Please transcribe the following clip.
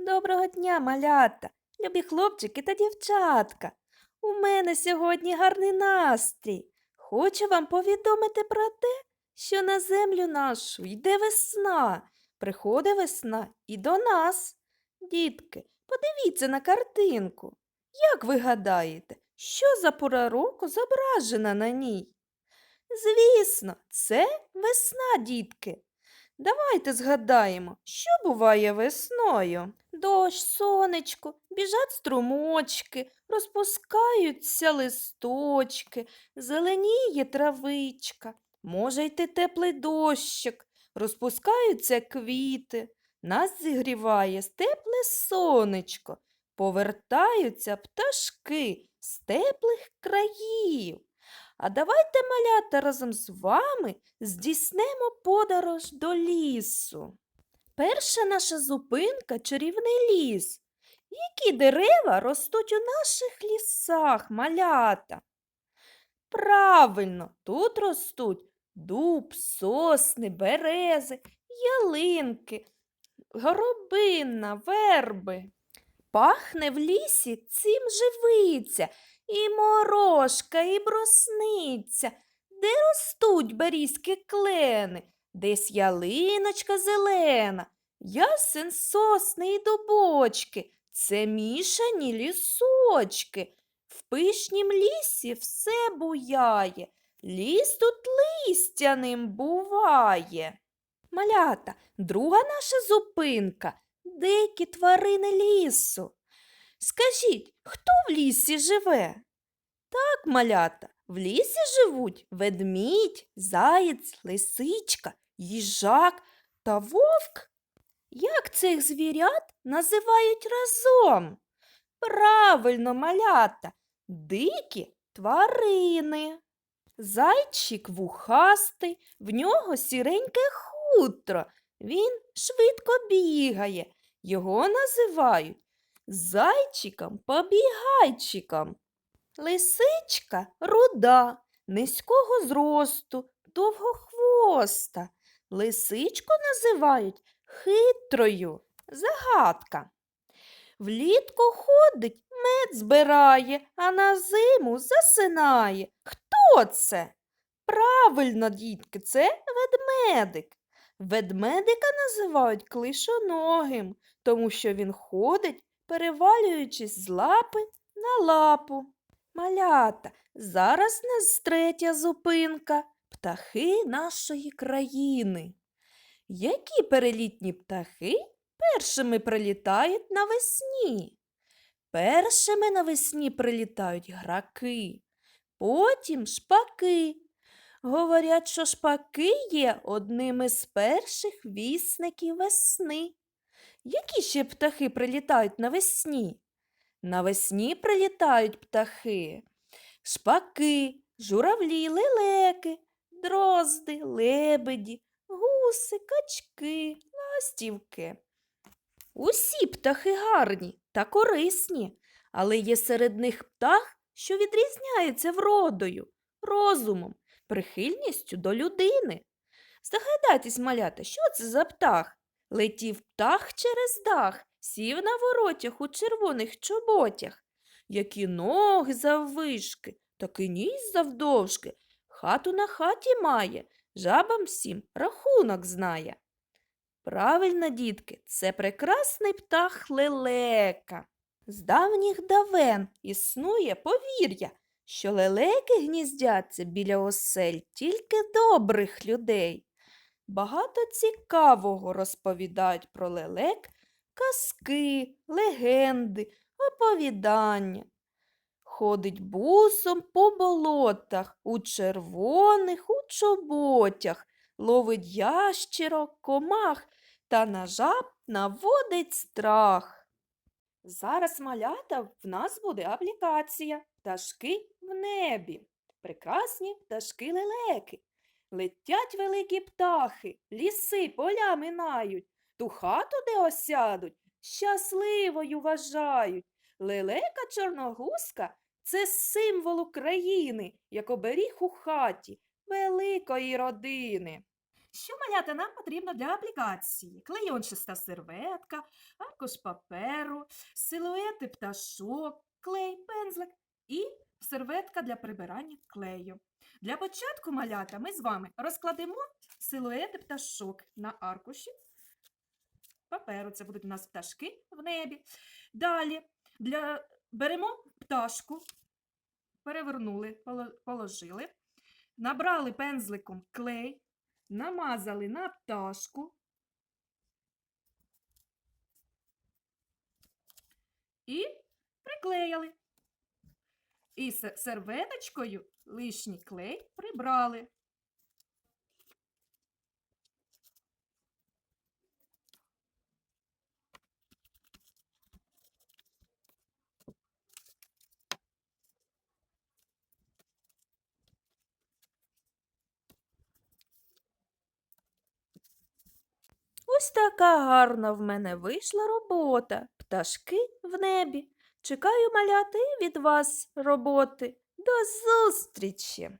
Доброго дня, малята, любі хлопчики та дівчатка. У мене сьогодні гарний настрій. Хочу вам повідомити про те, що на землю нашу йде весна. Приходить весна і до нас. Дітки, подивіться на картинку. Як ви гадаєте, що за пора року зображена на ній? Звісно, це весна, дітки. Давайте згадаємо, що буває весною. Дощ, сонечко, біжать струмочки, розпускаються листочки, зеленіє травичка, може йти теплий дощик, розпускаються квіти, нас зігріває тепле сонечко, повертаються пташки з теплих країв. А давайте, малята, разом з вами здійснемо подорож до лісу. Перша наша зупинка чарівний ліс. Які дерева ростуть у наших лісах, малята? Правильно, тут ростуть дуб, сосни, берези, ялинки, горобина, верби. Пахне в лісі цим живиця, і морошка, і брусниця, де ростуть берізькі клени, десь ялиночка зелена, ясен сосни і дубочки, це мішані лісочки. В пишнім лісі все буяє, ліс тут листяним буває. Малята, друга наша зупинка дикі тварини лісу. Скажіть, хто в лісі живе? Так, малята, в лісі живуть ведмідь, заєць, лисичка, їжак та вовк. Як цих звірят називають разом? Правильно, малята, дикі тварини. Зайчик вухастий, в нього сіреньке хутро. Він швидко бігає. Його називають зайчиком побігайчиком. Лисичка руда, низького зросту, довгохвоста. Лисичку називають хитрою. Загадка. Влітку ходить, мед збирає, а на зиму засинає. Хто це? Правильно, дітки, це ведмедик. Ведмедика називають клишоногим, тому що він ходить, перевалюючись з лапи на лапу. Малята, зараз нас третя зупинка птахи нашої країни. Які перелітні птахи першими прилітають навесні? Першими навесні прилітають граки, потім шпаки. Говорять, що шпаки є одними з перших вісників весни. Які ще птахи прилітають навесні? Навесні прилітають птахи, шпаки, журавлі, лелеки, дрозди, лебеді, гуси, качки, ластівки. Усі птахи гарні та корисні, але є серед них птах, що відрізняється вродою, розумом, прихильністю до людини. Здогадайтесь, малята, що це за птах? Летів птах через дах, сів на воротях у червоних чоботях. Які ноги заввишки, таки ніс завдовжки. Хату на хаті має, жабам всім рахунок знає. Правильно, дітки, це прекрасний птах лелека. З давніх давен існує повір'я, що лелеки гніздяться біля осель тільки добрих людей. Багато цікавого розповідають про лелек казки, легенди, оповідання. Ходить бусом по болотах, у червоних, у чоботях, ловить ящерок, комах та на жаб наводить страх. Зараз малята в нас буде аплікація Пташки в небі. Прекрасні пташки лелеки. Летять великі птахи, ліси поля минають, ту хату, де осядуть, щасливою вважають. Лелека чорногузка це символ України, як оберіг у хаті великої родини. Що малята нам потрібно для аплікації? Клейончиста серветка, аркуш паперу, силуети пташок, клей, пензлик і серветка для прибирання клею. Для початку малята ми з вами розкладемо силуети пташок на аркуші паперу. Це будуть у нас пташки в небі. Далі для... беремо пташку, перевернули, положили, набрали пензликом клей, намазали на пташку і приклеїли. І се- серветочкою лишній клей прибрали. Ось така гарна в мене вийшла робота. Пташки в небі. Чекаю маляти від вас роботи. До зустрічі!